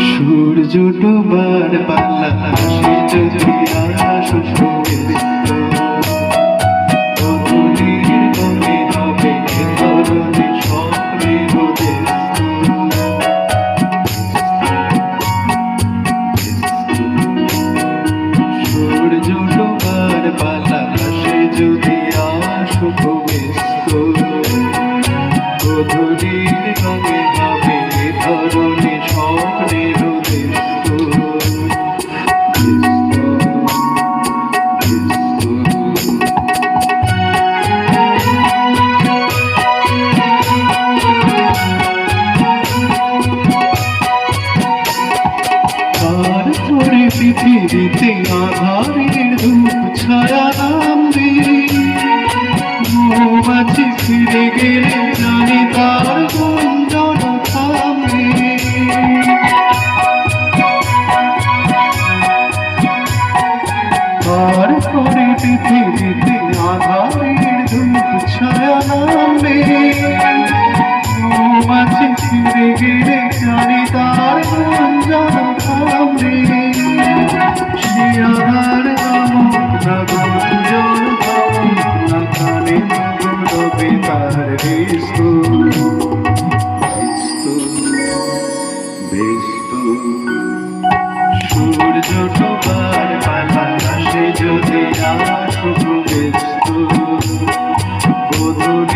সূর্য ডোবার পালা সে যদি আসো সুবিদিত অধুনির গমে আর পৃথিবীতে আধারের ধূপ ছায়া নামবে মৌমাছি ফিরে গেলে জানি তার গুঞ্জন থামবে আর তোরে পৃথিবীতে আধারের ধূপ ছায়া নামবে সূর্য ডুবার পালা যদি আমার ব্যস্ত বধুর